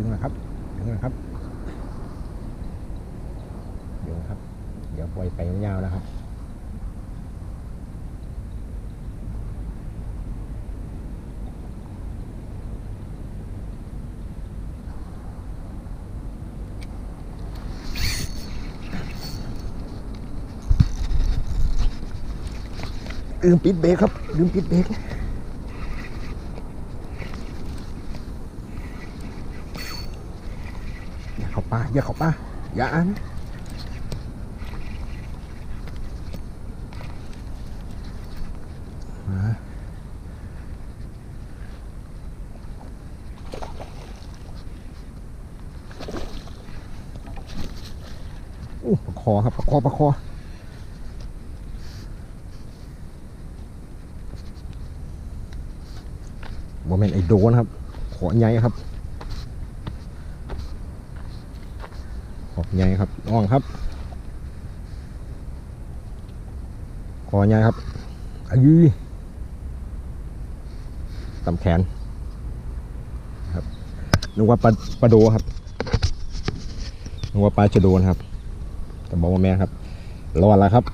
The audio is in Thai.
ดึงนะครับ ดึงนะครับ ดึงครับ เดี๋ยวปล่อยไปยาวๆนะครับลืมปิดเบรกครับลืมปิดเบรก อย่าเข้าป่าอย่าเข้าป่าอย่าอันอู้ประคอครับประคอประคอโมเมนไอโดนครับ ขอใหญ่ครับ ออกใหญ่ครับน้องครับคอใหญ่ครับอายุต่ำแขนครับนึกว่าปลาปลาโดครับนึกว่าปลาชะโดนะครับแต่บอกว่าแม่ครับรอดแล้วครับ